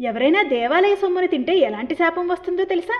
ఎవరైనా దేవాలయ సొమ్మును తింటే ఎలాంటి శాపం వస్తుందో తెలుసా?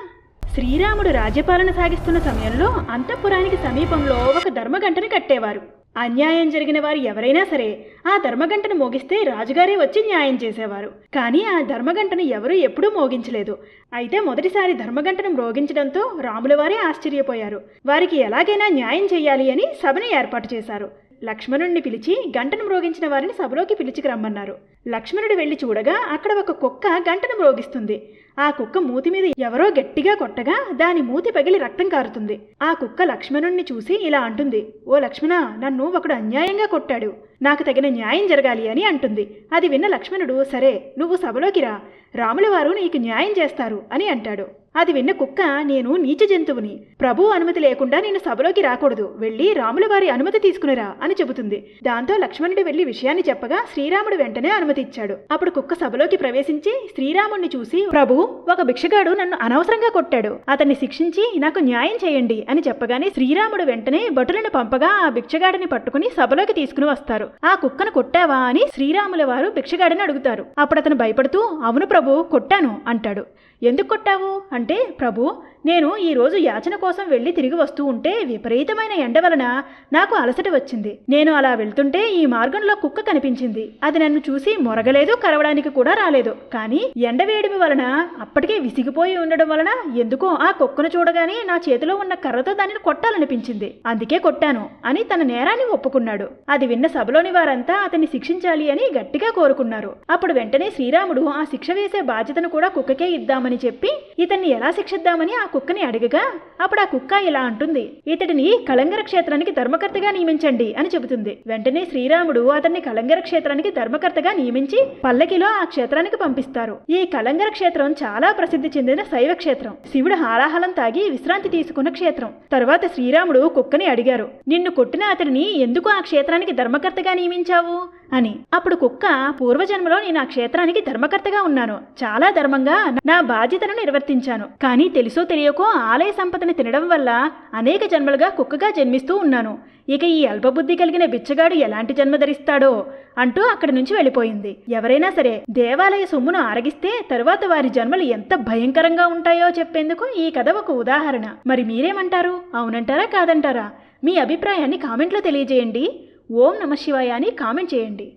శ్రీరాముడు రాజ్యపాలన సాగిస్తున్న సమయంలో అంతఃపురానికి సమీపంలో ఒక ధర్మగంటను కట్టేవారు. అన్యాయం జరిగిన వారు ఎవరైనా సరే ఆ ధర్మగంటను మోగిస్తే రాజుగారే వచ్చి న్యాయం చేసేవారు. కానీ ఆ ధర్మగంటను ఎవరూ ఎప్పుడూ మోగించలేదు. అయితే మొదటిసారి ధర్మగంటను మ్రోగించడంతో రాముల వారే ఆశ్చర్యపోయారు. వారికి ఎలాగైనా న్యాయం చేయాలి అని సభను ఏర్పాటు చేశారు. లక్ష్మణుడిని పిలిచి గంటను మ్రోగించిన వారిని సభలోకి పిలిచికి రమ్మన్నారు లక్ష్మణుడు వెళ్ళి చూడగా అక్కడ ఒక కుక్క గంటను మ్రోగిస్తుంది. ఆ కుక్క మూతి మీద ఎవరో గట్టిగా కొట్టగా దాని మూతి పగిలి రక్తం కారుతుంది. ఆ కుక్క లక్ష్మణుణ్ణి చూసి ఇలా అంటుంది ఓ లక్ష్మణ నన్ను ఒకడు అన్యాయంగా కొట్టాడు. నాకు తగిన న్యాయం జరగాలి అని అంటుంది. అది విన్న లక్ష్మణుడు సరే నువ్వు సభలోకి రా. రాముల వారు నీకు న్యాయం చేస్తారు అని అంటాడు. అది విన్న కుక్క నేను నీచ జంతువుని. ప్రభు అనుమతి లేకుండా నేను సభలోకి రాకూడదు. వెళ్ళి రాముల వారి అనుమతి తీసుకునిరా అని చెబుతుంది. దాంతో లక్ష్మణుడు వెళ్ళి విషయాన్ని చెప్పగా శ్రీరాముడు వెంటనే అనుమతి ఇచ్చాడు. అప్పుడు కుక్క సభలోకి ప్రవేశించి శ్రీరాముణ్ణి చూసి ప్రభు ఒక భిక్షగాడు నన్ను అనవసరంగా కొట్టాడు. అతన్ని శిక్షించి నాకు న్యాయం చేయండి అని చెప్పగానే శ్రీరాముడు వెంటనే భటులను పంపగా ఆ భిక్షగాడిని పట్టుకుని సభలోకి తీసుకుని వస్తారు. ఆ కుక్కను కొట్టావా? అని శ్రీరాముల వారు భిక్షగాడిని అడుగుతారు. అప్పుడు అతను భయపడుతూ అవును ప్రభు కొట్టాను అంటాడు. ఎందుకు కొట్టావు? అంటే ప్రభు నేను ఈ రోజు యాచన కోసం వెళ్ళి తిరిగి వస్తూ ఉంటే విపరీతమైన ఎండ వలన నాకు అలసట వచ్చింది. నేను అలా వెళ్తుంటే ఈ మార్గంలో కుక్క కనిపించింది. అది నన్ను చూసి మొరగలేదు కరవడానికి కూడా రాలేదు. కానీ ఎండ వలన అప్పటికే విసిగిపోయి ఉండడం వలన ఎందుకో ఆ కుక్కను చూడగానే నా చేతిలో ఉన్న కర్రతో దానిని కొట్టాలనిపించింది. అందుకే కొట్టాను అని తన నేరాన్ని ఒప్పుకున్నాడు. అది విన్న సభలోని వారంతా అతన్ని శిక్షించాలి అని గట్టిగా కోరుకున్నారు. అప్పుడు వెంటనే శ్రీరాముడు ఆ శిక్ష వేసే బాధ్యతను కూడా కుక్కకే ఇద్దామని చెప్పి ఇతన్ని ఎలా శిక్షిద్దామని ఆ కుక్కని అడగగా అప్పుడు ఆ కుక్క ఇలా అంటుంది ఇతడిని కళంగర క్షేత్రానికి ధర్మకర్తగా నియమించండి అని చెబుతుంది. వెంటనే శ్రీరాముడు అతన్ని కళంగర క్షేత్రానికి ధర్మకర్తగా నియమించి పల్లకిలో ఆ క్షేత్రానికి పంపిస్తారు. ఈ కలంగర క్షేత్రం చాలా ప్రసిద్ధి చెందిన శైవ క్షేత్రం. శివుడు హారాహలం తాగి విశ్రాంతి తీసుకున్న క్షేత్రం. తర్వాత శ్రీరాముడు కుక్కని అడిగారు నిన్ను కొట్టిన అతడిని ఎందుకు ఆ క్షేత్రానికి ధర్మకర్తగా నియమించావు? అని. అప్పుడు కుక్క పూర్వజన్మలో నేను ఆ క్షేత్రానికి ధర్మకర్తగా ఉన్నాను. చాలా ధర్మంగా నా బాధ్యతను నిర్వర్తించాను. కానీ తెలుసో తెలియకో ఆలయ సంపదని తినడం వల్ల అనేక జన్మలుగా కుక్కగా జన్మిస్తూ ఉన్నాను. ఇక ఈ అల్పబుద్ధి కలిగిన బిచ్చగాడు ఎలాంటి జన్మ ధరిస్తాడో అంటూ అక్కడి నుంచి వెళ్ళిపోయింది. ఎవరైనా సరే దేవాలయ సొమ్మును ఆరగిస్తే తరువాత వారి జన్మలు ఎంత భయంకరంగా ఉంటాయో చెప్పేందుకు ఈ కథ ఒక ఉదాహరణ. మరి మీరేమంటారు? అవునంటారా? కాదంటారా? మీ అభిప్రాయాన్ని కామెంట్లో తెలియజేయండి. ఓం నమ శివాయ అని కామెంట్ చేయండి.